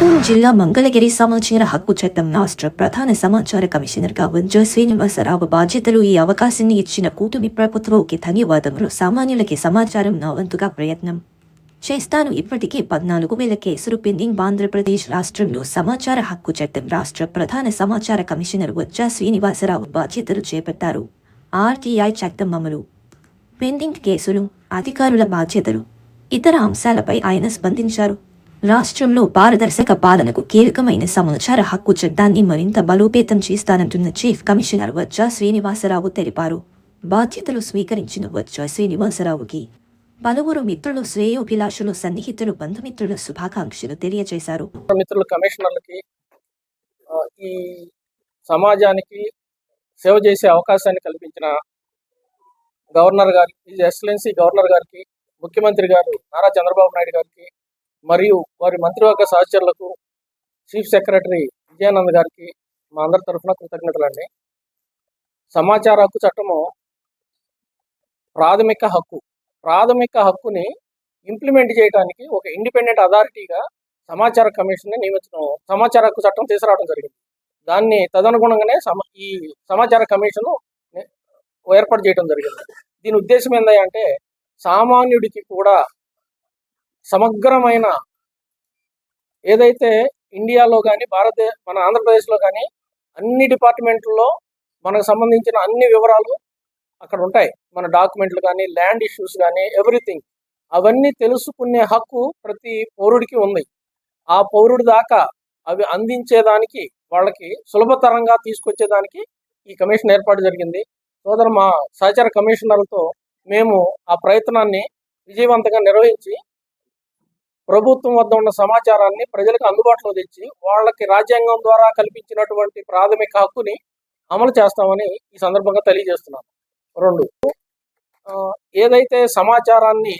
చిత్తూరు జిల్లా మంగళగిరి సమాచార హక్కు చట్టం రాష్ట్ర ప్రధాన సమాచార కమిషనర్గా వంజ శ్రీనివాసరావు బాధ్యతలు ఈ అవకాశాన్ని ఇచ్చిన కూటమి ప్రభుత్వంకి ధన్యవాదములు సామాన్యులకి సమాచారం నా వంతుగా ప్రయత్నం చేస్తాను ఇప్పటికే పద్నాలుగు వేల కేసులు పెండింగ్ ఆంధ్రప్రదేశ్ రాష్ట్రంలో సమాచార హక్కు చట్టం రాష్ట్ర ప్రధాన సమాచార కమిషనర్ వచ్చా శ్రీనివాసరావు బాధ్యతలు చేపట్టారు ఆర్టీఐ చట్టం అమలు పెండింగ్ కేసులు అధికారుల బాధ్యతలు ఇతర అంశాలపై ఆయన స్పందించారు రాష్ట్రంలో పారదర్శక పాలనకు కీలకమైన సమాచార హక్కు చట్టాన్ని మరింత బలోపేతం చేస్తానంటున్న చీఫ్ కమిషనర్ వచ్చా శ్రీనివాసరావు తెలిపారు. బాధ్యతలు స్వీకరించిన వచ్చా శ్రీనివాసరావుకి పలువురు మిత్రులు శ్రేయోభిలాషులు సన్నిహితులు బంధుమిత్రుల శుభాకాంక్షలు తెలియజేశారు. మిత్రులు కమిషనర్లకి ఈ సమాజానికి సేవ చేసే అవకాశాన్ని కల్పించిన గవర్నర్ గారికి ఎక్సలెన్సీ గవర్నర్ గారికి ముఖ్యమంత్రి గారు నారా చంద్రబాబు నాయుడు గారికి మరియు వారి మంత్రివర్గ సహచరులకు చీఫ్ సెక్రటరీ విజయానంద్ గారికి మా అందరి తరఫున కృతజ్ఞతలండి. సమాచార హక్కు చట్టము ప్రాథమిక హక్కు. ప్రాథమిక హక్కుని ఇంప్లిమెంట్ చేయడానికి ఒక ఇండిపెండెంట్ అథారిటీగా సమాచార కమిషన్ నియమించడం సమాచార హక్కు చట్టం తీసుకురావడం జరిగింది. దాన్ని తదనుగుణంగానే సమ ఈ సమాచార కమిషన్ ఏర్పాటు చేయడం జరిగింది. దీని ఉద్దేశం ఏంటంటే సామాన్యుడికి కూడా సమగ్రమైన ఏదైతే ఇండియాలో కానీ భారతదేశ మన ఆంధ్రప్రదేశ్లో కానీ అన్ని డిపార్ట్మెంట్లలో మనకు సంబంధించిన అన్ని వివరాలు అక్కడ ఉంటాయి. మన డాక్యుమెంట్లు కానీ ల్యాండ్ ఇష్యూస్ కానీ ఎవ్రీథింగ్. అవన్నీ తెలుసుకునే హక్కు ప్రతి పౌరుడికి ఉంది. ఆ పౌరుడి దాకా అవి అందించేదానికి వాళ్ళకి సులభతరంగా తీసుకొచ్చేదానికి ఈ కమిషన్ ఏర్పాటు జరిగింది. సోదరు మా సహచార కమిషనర్లతో మేము ఆ ప్రయత్నాన్ని విజయవంతంగా నిర్వహించి ప్రభుత్వం వద్ద ఉన్న సమాచారాన్ని ప్రజలకు అందుబాటులో తెచ్చి వాళ్ళకి రాజ్యాంగం ద్వారా కల్పించినటువంటి ప్రాథమిక హక్కుని అమలు చేస్తామని ఈ సందర్భంగా తెలియజేస్తున్నాను. రెండు ఆ, ఏదైతే సమాచారాన్ని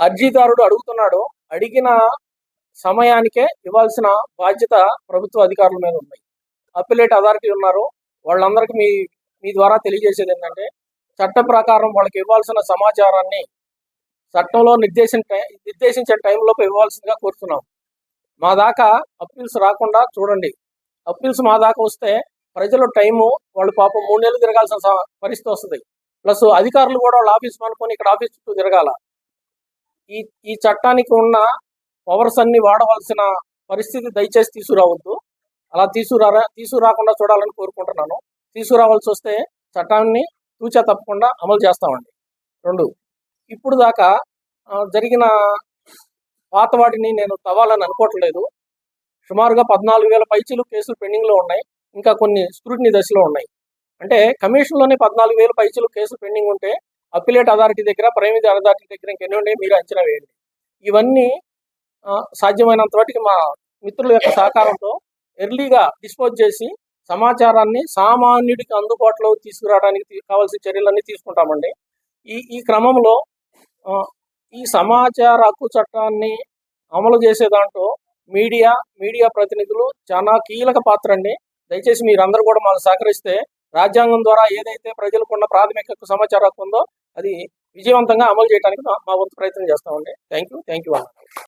అర్జీదారుడు అడుగుతున్నాడో అడిగిన సమయానికే ఇవ్వాల్సిన బాధ్యత ప్రభుత్వ అధికారుల మీద ఉన్నాయి అప్పిలేట్ అథారిటీ ఉన్నారు. వాళ్ళందరికీ మీ మీ ద్వారా తెలియజేసేది ఏంటంటే చట్ట ప్రకారం వాళ్ళకి ఇవ్వాల్సిన సమాచారాన్ని చట్టంలో నిర్దేశించిన నిర్దేశించిన టైంలోపు ఇవ్వాల్సిందిగా కోరుతున్నాం. మా దాకా అప్పీల్స్ రాకుండా చూడండి. అప్పీల్స్ మా దాకా వస్తే ప్రజల టైము వాళ్ళు పాపం మూడు నెలలు తిరగాల్సిన పరిస్థితి వస్తుంది. ప్లస్ అధికారులు కూడా వాళ్ళ ఆఫీస్ అనుకొని ఇక్కడ ఆఫీస్ చుట్టూ తిరగాల. ఈ ఈ చట్టానికి ఉన్న పవర్స్ అన్ని వాడవలసిన పరిస్థితి దయచేసి తీసుకురావద్దు. అలా తీసుకురా తీసుకురాకుండా చూడాలని కోరుకుంటున్నాను. తీసుకురావాల్సి వస్తే చట్టాన్ని తూచా తప్పకుండా అమలు చేస్తామండి. రెండు. ఇప్పుడు దాకా జరిగిన పాత వాటిని నేను తవ్వాలని అనుకోవట్లేదు సుమారుగా పద్నాలుగు వేల పైచీలు కేసులు పెండింగ్లో ఉన్నాయి. ఇంకా కొన్ని స్క్రూటినీ దశలో ఉన్నాయి. అంటే కమిషన్లోనే పద్నాలుగు వేల పైచీలు కేసులు పెండింగ్ ఉంటే అప్పిలేట్ అథారిటీ దగ్గర ప్రైమరీ అథారిటీ దగ్గర ఇంకెన్ని ఉన్నాయి మీరు అంచనా వేయండి. ఇవన్నీ సాధ్యమైనంత వాటికి మా మిత్రుల యొక్క సహకారంతో ఎర్లీగా డిస్పోజ్ చేసి సమాచారాన్ని సామాన్యుడికి అందుబాటులో తీసుకురావడానికి కావాల్సిన చర్యలన్నీ తీసుకుంటామండి. ఈ ఈ క్రమంలో ఈ సమాచార హక్కు చట్టాన్ని అమలు చేసే దాంట్లో మీడియా మీడియా ప్రతినిధులు చాలా కీలక పాత్ర అండి. దయచేసి మీరందరూ కూడా మాకు సహకరిస్తే రాజ్యాంగం ద్వారా ఏదైతే ప్రజలకు ఉన్న ప్రాథమిక హక్కు సమాచార హక్కు ఉందో అది విజయవంతంగా అమలు చేయడానికి మా మా వంతు ప్రయత్నం చేస్తామండి. Thank you thank you